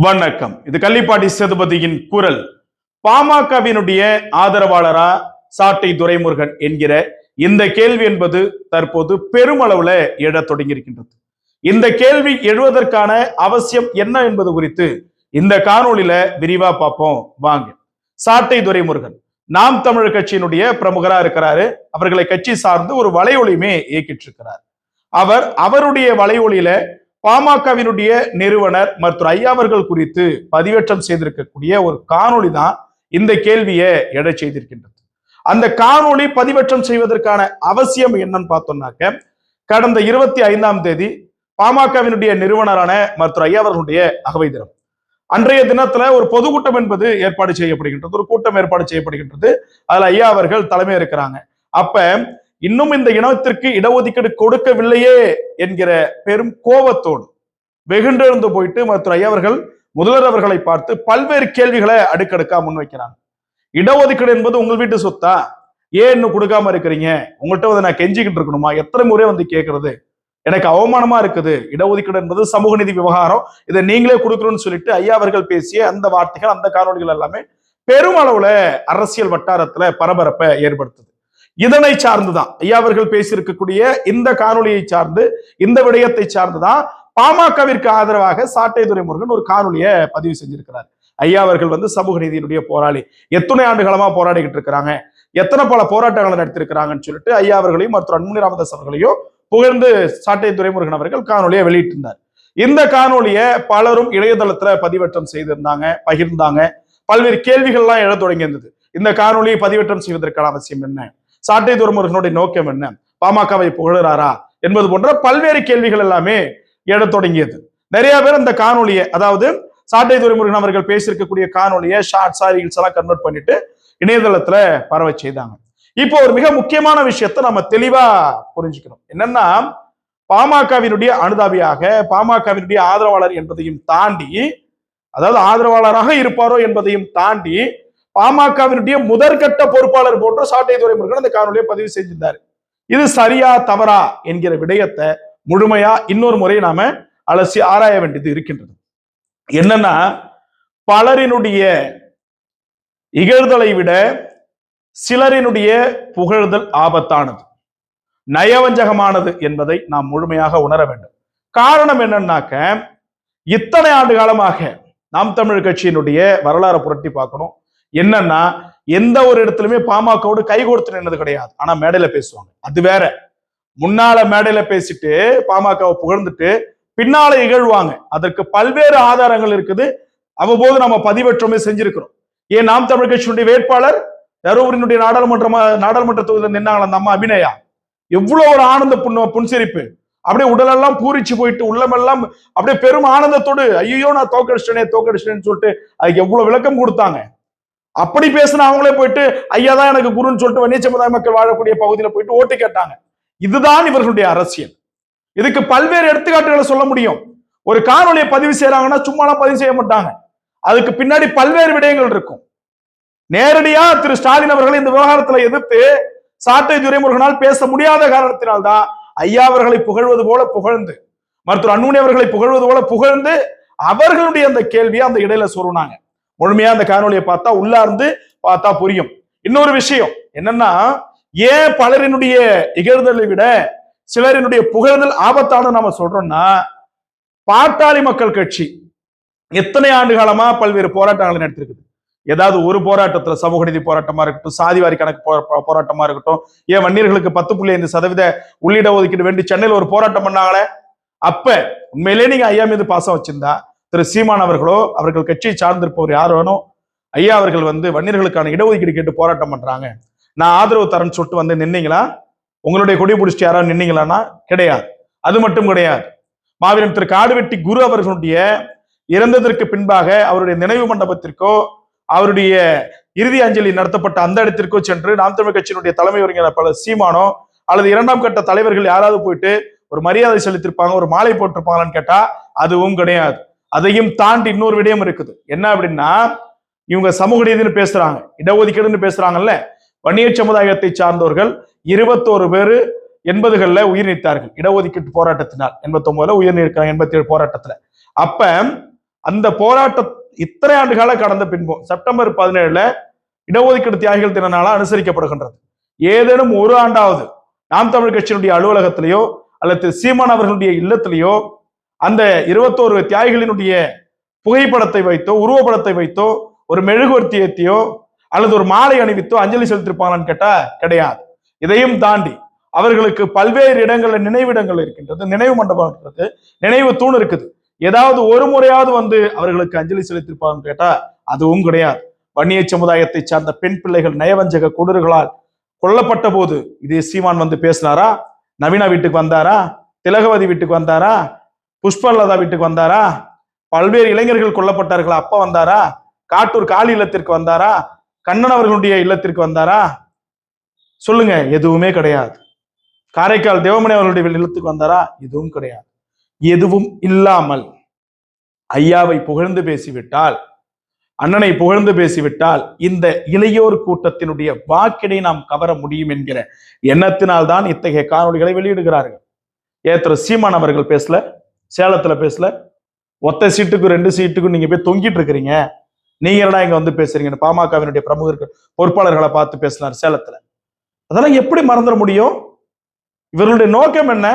வணக்கம். இது கள்ளிப்பாட்டி சேதுபதியின் குரல். பாமகவினுடைய ஆதரவாளரா சாட்டை துரைமுருகன் என்கிற இந்த கேள்வி என்பது தற்போது பெருமளவுல எழத் தொடங்கியிருக்கின்றது. இந்த கேள்வி எழுவதற்கான அவசியம் என்ன என்பது குறித்து இந்த காணொலியில விரிவா பார்ப்போம். வாங்க. சாட்டை துரைமுருகன். நாம் தமிழர் கட்சியினுடைய பிரமுகரா இருக்கிறாரு. அவர்களை கட்சி சார்ந்து ஒரு வலையொலியுமே இயக்கிட்டு இருக்கிறார். அவர் அவருடைய வலையொலியில பாமகவினுடைய நிறுவனர் மருத்துவர் ஐயா அவர்கள் குறித்து பதிவேற்றம் செய்திருக்கக்கூடிய ஒரு காணொளி தான் இந்த கேள்வியை எடை செய்திருக்கின்றது. அந்த காணொளி பதிவேற்றம் செய்வதற்கான அவசியம் என்னன்னு பார்த்தோம்னாக்க கடந்த இருபத்தி ஐந்தாம் தேதி பாமகவினுடைய நிறுவனரான மருத்துவர் ஐயா அவர்களுடைய அகவை தினம் அன்றைய தினத்துல ஒரு பொதுக்கூட்டம் என்பது ஏற்பாடு செய்யப்படுகின்றது. ஒரு கூட்டம் ஏற்பாடு செய்யப்படுகின்றது. அதுல ஐயா அவர்கள் தலைமை இருக்கிறாங்க. அப்ப இன்னும் இந்த இனத்திற்கு இடஒதுக்கீடு கொடுக்கவில்லையே என்கிற பெரும் கோபத்தோடு வெகுண்டிருந்து போயிட்டு மருத்துவர் ஐயா அவர்கள் முதல்வர் அவர்களை பார்த்து பல்வேறு கேள்விகளை அடுக்கடுக்கா முன்வைக்கிறாங்க. இடஒதுக்கீடு என்பது உங்கள் வீட்டு சொத்தா? ஏன் இன்னும் கொடுக்காம இருக்கிறீங்க? உங்கள்கிட்ட வந்து நான் கெஞ்சிக்கிட்டு இருக்கணுமா? எத்தனை முறை வந்து கேட்கறது எனக்கு அவமானமா இருக்குது. இடஒதுக்கீடு என்பது சமூக நீதி விவகாரம். இதை நீங்களே கொடுக்கணும்னு சொல்லிட்டு ஐயா அவர்கள் பேசிய அந்த வார்த்தைகள் அந்த காணொலிகள் எல்லாமே பெருமளவுல அரசியல் வட்டாரத்துல பரபரப்பை ஏற்படுத்துது. இதனை சார்ந்துதான். ஐயா அவர்கள் பேசியிருக்கக்கூடிய இந்த காணொலியை சார்ந்து இந்த விடயத்தை சார்ந்துதான் பாமகவிற்கு ஆதரவாக சாட்டை துரைமுருகன் ஒரு காணொலியை பதிவு செஞ்சிருக்கிறார். ஐயா அவர்கள் வந்து சமூக நீதியினுடைய போராளி. எத்தனை ஆண்டு காலமா போராடிக்கிட்டு இருக்கிறாங்க? எத்தனை பல போராட்டங்களை நடத்திருக்கிறாங்கன்னு சொல்லிட்டு ஐயா அவர்களையும் மற்றும் அன்புமணி ராமதாஸ் அவர்களையும் புகழ்ந்து சாட்டை துரைமுருகன் அவர்கள் காணொலியை வெளியிட்டிருந்தார். இந்த காணொலியை பலரும் இணையதளத்துல பதிவேற்றம் செய்திருந்தாங்க பகிர்ந்தாங்க. பல்வேறு கேள்விகள்லாம் எழ தொடங்கியிருந்தது. இந்த காணொலியை பதிவேற்றம் செய்வதற்கான அவசியம் என்ன? சாட்டை துறைமுருகனுடைய நோக்கம் என்ன? பாமகவை புகழறாரா என்பது போன்ற பல்வேறு கேள்விகள் எல்லாமே எழத் தொடங்கியது. நிறைய பேர் அந்த காணொலியை அதாவது சாட்டை துறைமுருகன் அவர்கள் பேசியிருக்கக்கூடிய காணொலியை ஷார்ட்ஸா ரீல்ஸ் எல்லாம் கன்வெர்ட் பண்ணிட்டு இணையதளத்துல பரவ செய்தாங்க. இப்போ ஒரு மிக முக்கியமான விஷயத்தை நம்ம தெளிவா புரிஞ்சுக்கணும். என்னன்னா பாமகவினுடைய அனுதாபியாக பாமகவினுடைய ஆதரவாளர் என்பதையும் தாண்டி அதாவது ஆதரவாளராக இருப்பாரோ என்பதையும் தாண்டி பாமகவினுடைய முதற்கட்ட பொறுப்பாளர் போன்ற சாட்டை துரைமுருகன் அந்த காணொலியை பதிவு செஞ்சிருந்தாரு. இது சரியா தவறா என்கிற விடயத்தை முழுமையா இன்னொரு முறை நாம அலசி ஆராய வேண்டியது இருக்கின்றது. என்னன்னா பலரினுடைய இகழ்தலை விட சிலரினுடைய புகழ்தல் ஆபத்தானது. நயவஞ்சகமானது என்பதை நாம் முழுமையாக உணர வேண்டும். காரணம் என்னன்னாக்க இத்தனை ஆண்டு காலமாக நாம் தமிழ் கட்சியினுடைய வரலாறு புரட்டி பார்க்கணும். என்னன்னா எந்த ஒரு இடத்துலயுமே பாமகவோடு கை கொடுத்து நின்னது கிடையாது. ஆனா மேடையில பேசுவாங்க. அது வேற. முன்னால மேடையில பேசிட்டு பாமகவை புகழ்ந்துட்டு பின்னால இகழ்வாங்க. அதற்கு பல்வேறு ஆதாரங்கள் இருக்குது. அவ்வப்போது நம்ம பதிவேற்றமே செஞ்சிருக்கிறோம். ஏன் நாம் தமிழ் கட்சியினுடைய வேட்பாளர் தருமபுரியினுடைய நாடாளுமன்ற நாடாளுமன்ற தொகுதியில் நின்னாங்களா அந்த அம்மா அபிநயா. எவ்வளவு ஒரு ஆனந்த புண்ண புன்சிரிப்பு. அப்படியே உடலெல்லாம் பூரிச்சு போயிட்டு உள்ளமெல்லாம் அப்படியே பெரும் ஆனந்தத்தோடு ஐயோ நான் தோக்கடிச்சிட்டேனே தோக்கடிச்சிட்டேன்னு சொல்லிட்டு அதுக்கு எவ்வளவு விளக்கம் கொடுத்தாங்க? அப்படி பேசின அவங்களே போயிட்டு ஐயா தான் எனக்கு குருன்னு சொல்லிட்டு வன்னிய சமுதாய மக்கள் வாழக்கூடிய பகுதியில போயிட்டு ஓட்டு கேட்டாங்க. இதுதான் இவர்களுடைய அரசியல். இதுக்கு பல்வேறு எடுத்துக்காட்டுகளை சொல்ல முடியும். ஒரு காணொலியை பதிவு செய்யறாங்கன்னா சும்மாலாம் பதிவு செய்ய மாட்டாங்க. அதுக்கு பின்னாடி பல்வேறு விடயங்கள் இருக்கும். நேரடியா திரு ஸ்டாலின் அவர்களை இந்த விவகாரத்துல எதிர்த்து சாட்டை துரைமுருகனால் பேச முடியாத காரணத்தினால்தான் ஐயா அவர்களை புகழ்வது போல புகழ்ந்து மருத்துவர் அன்புமணி அவர்களை புகழ்வது போல புகழ்ந்து அவர்களுடைய அந்த கேள்வியை அந்த இடையில சொருனாங்க முழுமையா அந்த காணொலியை பார்த்தா உள்ளார்ந்து பார்த்தா புரியும். இன்னொரு விஷயம் என்னன்னா ஏன் பலரினுடைய இகழ்தலை விட சிலரினுடைய புகழ்தல் ஆபத்தான நாம சொல்றோம்னா பாட்டாளி மக்கள் கட்சி எத்தனை ஆண்டு காலமா பல்வேறு போராட்டங்களை நடத்திருக்குது. ஏதாவது ஒரு போராட்டத்துல சமூக நீதி போராட்டமா இருக்கட்டும் சாதிவாரி கணக்கு போ- போராட்டமா இருக்கட்டும் ஏன் வன்னியர்களுக்கு பத்து புள்ளி ஐந்து சதவீத உள்ளிட ஒதுக்கீடு வேண்டி சென்னையில் ஒரு போராட்டம் பண்ணாங்களே? அப்ப உண்மையிலே நீங்க ஐயா மீது பாசம் வச்சிருந்தா திரு சீமான் அவர்களோ அவர்கள் கட்சியை சார்ந்திருப்பவர் யார் வேணும் ஐயா அவர்கள் வந்து வன்னியர்களுக்கான இடஒதுக்கீடு கேட்டு போராட்டம் பண்றாங்க. நான் ஆதரவு தரேன்னு சொல்லிட்டு வந்து நின்னீங்களா? உங்களுடைய கொடி பிடிச்சிட்டு யாராவது நின்னீங்களான்னா கிடையாது. அது மட்டும் கிடையாது. மாவீரன் திரு காடுவெட்டி குரு அவர்களுடைய இறந்ததற்கு பின்பாக அவருடைய நினைவு மண்டபத்திற்கோ அவருடைய இறுதி அஞ்சலி நடத்தப்பட்ட அந்த இடத்திற்கோ சென்று நாம் தமிழ் கட்சியினுடைய தலைமை ஒருங்கிணைப்பாளர் பல சீமானோ அல்லது இரண்டாம் கட்ட தலைவர்கள் யாராவது போயிட்டு ஒரு மரியாதை செலுத்திருப்பாங்க ஒரு மாலை போட்டிருப்பாங்களான்னு கேட்டா அதுவும் கிடையாது. அதையும் தாண்டி இன்னொரு விடயம் இருக்குது. என்ன அப்படின்னா இவங்க சமூக நீதினு பேசுறாங்க இடஒதுக்கீடுன்னு பேசுறாங்கல்ல? வன்னிய சமுதாயத்தை சார்ந்தவர்கள் இருபத்தோரு பேரு எண்பதுகள்ல உயிர் நீத்தார்கள். இடஒதுக்கீட்டு போராட்டத்தினால் எண்பத்தி ஒன்பதுல உயிர் நீக்கிறாங்க எண்பத்தி ஏழு போராட்டத்துல. அப்ப அந்த போராட்ட இத்தனை ஆண்டுகால கடந்த பின்பும் செப்டம்பர் பதினேழுல இடஒதுக்கீடு தியாகிகள் தின அனுசரிக்கப்படுகின்றது. ஏதேனும் ஒரு ஆண்டாவது நாம் தமிழ் கட்சியினுடைய அலுவலகத்திலேயோ அல்லது சீமான் அவர்களுடைய இல்லத்திலேயோ அந்த இருபத்தோரு தியாகிகளினுடைய புகைப்படத்தை வைத்தோ உருவப்படத்தை வைத்தோ ஒரு மெழுகுவர்த்தி ஏத்தியோ அல்லது ஒரு மாலை அணிவித்தோ அஞ்சலி செலுத்திருப்பாங்களான்னு கேட்டா கிடையாது. இதையும் தாண்டி அவர்களுக்கு பல்வேறு இடங்கள்ல நினைவிடங்கள் இருக்கின்றது நினைவு மண்டபம் இருக்கிறது நினைவு தூண் இருக்குது. ஏதாவது ஒரு முறையாவது வந்து அவர்களுக்கு அஞ்சலி செலுத்திருப்பாங்கன்னு கேட்டா அதுவும் கிடையாது. வன்னிய சமுதாயத்தை சார்ந்த பெண் பிள்ளைகள் நயவஞ்சக கொடர்களால் கொல்லப்பட்ட போது இதே சீமான் வந்து பேசினாரா? நவீனா வீட்டுக்கு வந்தாரா? திலகவதி வீட்டுக்கு வந்தாரா? புஷ்பலதா வீட்டுக்கு வந்தாரா? பல்வேறு இளைஞர்கள் கொல்லப்பட்டார்கள்? அப்ப வந்தாரா? காட்டூர் காளி இல்லத்திற்கு வந்தாரா? கண்ணன் அவர்களுடைய இல்லத்திற்கு வந்தாரா? சொல்லுங்க எதுவுமே கிடையாது. காரைக்கால் தேவமணி அவர்களுடைய இல்லத்துக்கு வந்தாரா? எதுவும் கிடையாது. எதுவும் இல்லாமல் ஐயாவை புகழ்ந்து பேசிவிட்டால் அண்ணனை புகழ்ந்து பேசிவிட்டால் இந்த இளையோர் கூட்டத்தினுடைய வாக்கினை நாம் கவர முடியும் என்கிற எண்ணத்தினால் தான் இத்தகைய காணொளிகளை வெளியிடுகிறார்கள். ஏத்திர சீமான் அவர்கள் பேசல. சேலத்தில் பேசல. ஒத்த சீட்டுக்கும் ரெண்டு சீட்டுக்கும் நீங்கள் போய் தொங்கிட்டு இருக்கிறீங்க. நீங்க என்னடா இங்க வந்து பேசுறீங்கன்னு பாமகவினுடைய பிரமுகர்கள் பொறுப்பாளர்களை பார்த்து பேசினார் சேலத்துல. அதெல்லாம் எப்படி மறந்துட முடியும்? இவர்களுடைய நோக்கம் என்ன?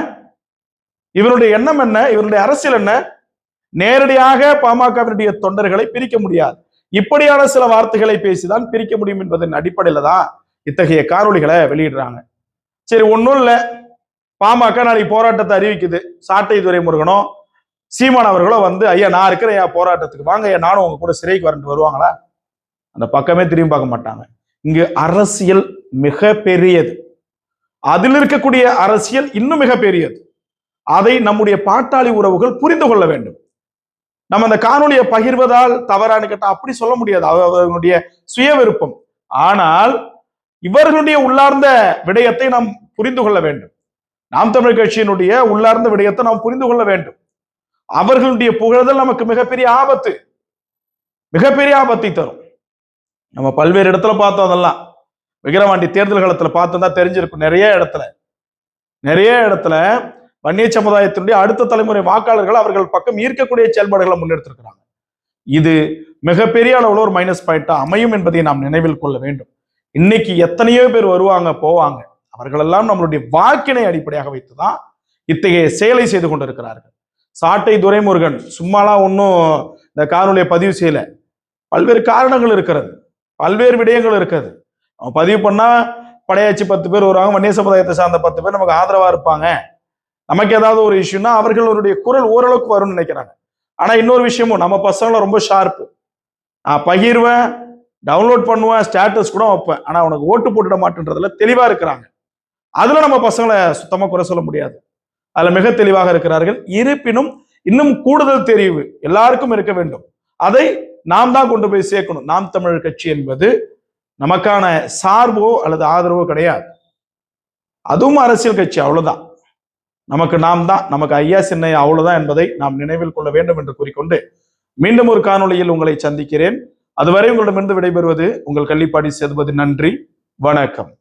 இவருடைய எண்ணம் என்ன? இவருடைய அரசியல் என்ன? நேரடியாக பாமகவினுடைய தொண்டர்களை பிரிக்க முடியாது. இப்படியான சில வார்த்தைகளை பேசிதான் பிரிக்க முடியும் என்பதன் அடிப்படையில தான் இத்தகைய காரொலிகளை வெளியிடுறாங்க. சரி ஒன்றும் இல்லை. பாமக நாளைக்கு போராட்டத்தை அறிவிக்குது. சாட்டை துரைமுருகனோ சீமான் அவர்களோ வந்து ஐயா நான் இருக்கிறேன் ஐயா போராட்டத்துக்கு. வாங்க ஐயா நானும் உங்க கூட சிறைக்கு வரன்ட்டு வருவாங்களா? அந்த பக்கமே திரும்பி பார்க்க மாட்டாங்க. இங்கு அரசியல் மிக பெரியது அதில் இருக்கக்கூடிய அரசியல் இன்னும் மிக பெரியது அதை நம்முடைய பாட்டாளி உறவுகள் புரிந்து கொள்ள வேண்டும். நம்ம அந்த காணொலியை பகிர்வதால் தவறானு கேட்டால் அப்படி சொல்ல முடியாது. அவ- அவர்களுடைய சுய விருப்பம். ஆனால் இவர்களுடைய உள்ளார்ந்த விடயத்தை நாம் புரிந்து கொள்ள வேண்டும். நாம் தமிழ் கட்சியினுடைய உள்ளார்ந்த விடயத்தை நாம் புரிந்து கொள்ள வேண்டும். அவர்களுடைய புகழ்தல் நமக்கு மிகப்பெரிய ஆபத்து. மிகப்பெரிய ஆபத்தை தரும். நம்ம பல்வேறு இடத்துல பார்த்தோம் அதெல்லாம். விக்கிரவாண்டி தேர்தல் காலத்துல பார்த்தோம் தான் தெரிஞ்சிருக்கும். நிறைய இடத்துல. நிறைய இடத்துல வன்னிய சமுதாயத்தினுடைய அடுத்த தலைமுறை வாக்காளர்கள் அவர்கள் பக்கம் ஈர்க்கக்கூடிய செயல்பாடுகளை முன்னெடுத்திருக்கிறாங்க. இது மிகப்பெரிய அளவில் ஒரு மைனஸ் பாயிண்டா அமையும் என்பதை நாம் நினைவில் கொள்ள வேண்டும். இன்னைக்கு எத்தனையோ பேர் வருவாங்க போவாங்க. அவர்களெல்லாம் நம்மளுடைய வாக்கினை அடிப்படையாக வைத்துதான் இத்தகைய செயலை செய்து கொண்டிருக்கிறார்கள். சாட்டை துரைமுருகன் சும்மாலாம் ஒன்றும் இந்த காணொலியை பதிவு செய்யல. பல்வேறு காரணங்கள் இருக்கிறது. பல்வேறு விடயங்கள் இருக்கிறது. அவன் பதிவு பண்ணா படையாச்சி பத்து பேர் வருவாங்க வன்னிய சமுதாயத்தை சார்ந்த பத்து பேர் நமக்கு ஆதரவா இருப்பாங்க. நமக்கு ஏதாவது ஒரு இஷ்யூனா அவர்களுடைய குரல் ஓரளவுக்கு வரும்னு நினைக்கிறாங்க. ஆனா இன்னொரு விஷயமும் நம்ம பசங்களை ரொம்ப ஷார்ப்பு நான் பகிர்வேன் டவுன்லோட் பண்ணுவேன் ஸ்டேட்டஸ் கூட வைப்பேன். ஆனா உனக்கு ஓட்டு போட்டுட மாட்டேன்றதுல தெளிவா இருக்கிறாங்க. அதுல நம்ம பசங்களை சுத்தமா குறை சொல்ல முடியாது. அதுல மிக தெளிவாக இருக்கிறார்கள். இருப்பினும் இன்னும் கூடுதல் தெரிவு எல்லாருக்கும் இருக்க வேண்டும். அதை நாம் தான் கொண்டு போய் சேர்க்கணும். நாம் தமிழர் கட்சி என்பது நமக்கான சார்போ அல்லது ஆதரவோ கிடையாது. அதுவும் அரசியல் கட்சி அவ்வளவுதான். நமக்கு நாம் தான் நமக்கு ஐயா சின்னையா அவ்வளவுதான் என்பதை நாம் நினைவில் கொள்ள வேண்டும் என்று கூறிக்கொண்டு மீண்டும் ஒரு காணொளியில் உங்களை சந்திக்கிறேன். அதுவரை உங்களிடமிருந்து விடைபெறுவது உங்கள் கள்ளிப்பாடி சேதுபதி நன்றி. வணக்கம்.